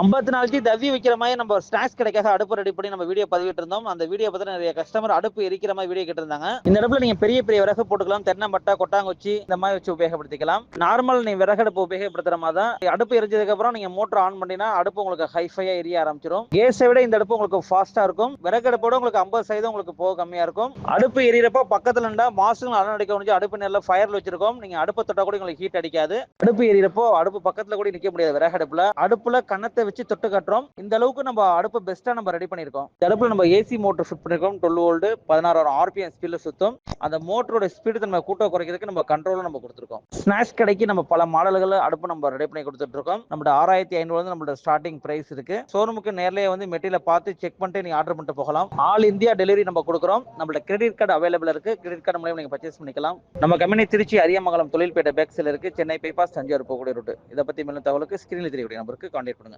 ஐம்பத்தி நாலு தவி வைக்கிற மாதிரி நம்ம ஸ்நாக்ஸ் கிடைக்காத அடுப்பு ரெடி பண்ணி நம்ம வீடியோ பதிவிட்டு இருந்தோம் அந்த வீடியோ பத்தி நிறைய கஸ்டமர் அடுப்பு எரிக்கிற மாதிரி வீடியோ கேட்டிருந்தாங்க. இந்த அடுப்புல நீங்க பெரிய பெரிய விறகு போட்டுக்கலாம். தென்னம்பட்டா கொட்டாங்குச்சி இந்த மாதிரி வச்சு உபயோகப்படுத்திக்கலாம். நார்மல் நீ விறகு அடுப்பு உபயோகப்படுத்துற மாதிரி தான். அடுப்பு எரிஞ்சதுக்கு அப்புறம் நீங்க மோட்டர் ஆன் பண்ணினா அடுப்பு உங்களுக்கு ஹைஃபையா எரிய ஆரம்பிச்சிடும் கேஸை விட இந்த அடுப்பு உங்களுக்கு ஃபாஸ்டா இருக்கும். விறகு அடுப்போட உங்களுக்கு ஐம்பது சதவீதம் உங்களுக்கு போக கம்மியா இருக்கும். அடுப்பு எரியறப்ப பக்கத்துல இருந்தா மாசுகள் அலன் அடிக்க முடிஞ்சு அடுப்பு நேரில் ஃபயர்ல வச்சிருக்கோம். நீங்க அடுப்பு தொட்டா கூட உங்களுக்கு ஹீட் அடிக்காது. அடுப்பு எரியறப்போ அடுப்பு பக்கத்துல கூட நிக்க முடியாது விறகு அடுப்புல. அடுப்புல கண்ணத்தை வச்சு தொட்டு காட்டுறோம். இந்த அளவுக்கு நம்ம அடுப்பு பெஸ்ட்டாக நம்ம ரெடி பண்ணிருக்கோம் இந்த அடுப்புல நம்ம ஏசி மோட்டர் ஃபிட் பண்ணிருக்கோம் டுவெல் வோல்டு பதினாறாயிரம் ஆர்பிஎம் ஸ்பீட்ல சுத்தம். அந்த மோட்டரோட ஸ்பீடு நம்ம கூட்ட குறைக்கிறதுக்கு நம்ம கண்ட்ரோல் நம்ம கொடுத்துருக்கோம். ஸ்நாக்ஸ் கடைக்கு நம்ம பல மாடல்கள் அடுப்பு நம்ம ரெடி பண்ணி கொடுத்துட்டு இருக்கோம் நம்மளோட ஆறாயிரத்தி ஐநூறு நம்மளோட ஸ்டார்டிங் பிரைஸ் இருக்கு. ஷோரூமுக்கு நேர்லயே வந்து மெட்டீரியல் பார்த்து செக் பண்ணிட்டு நீங்க ஆர்டர் பண்ணிட்டு போகலாம். ஆல் இந்தியா டெலிவரி நம்ம கொடுக்குறோம். நம்மளோட கிரெடிட் கார்டு அவைலபிள் இருக்கு. கிரெடிட் கார்டு மூலயமா நீங்க பர்ச்சேஸ் பண்ணிக்கலாம். நம்ம கம்பெனி திருச்சி அரியமங்கலம் தொழில்பேட்டை பேக்ஸில் இருக்கு. சென்னை பைபாஸ் தஞ்சாவூர் போகக்கூடிய ரூட் இதை பத்தி மேலும் தகவலுக்கு ஸ்கிரீனில் தெரியக்கூடிய நம்பருக்கு கான்டாக்ட் பண்ணுங்க.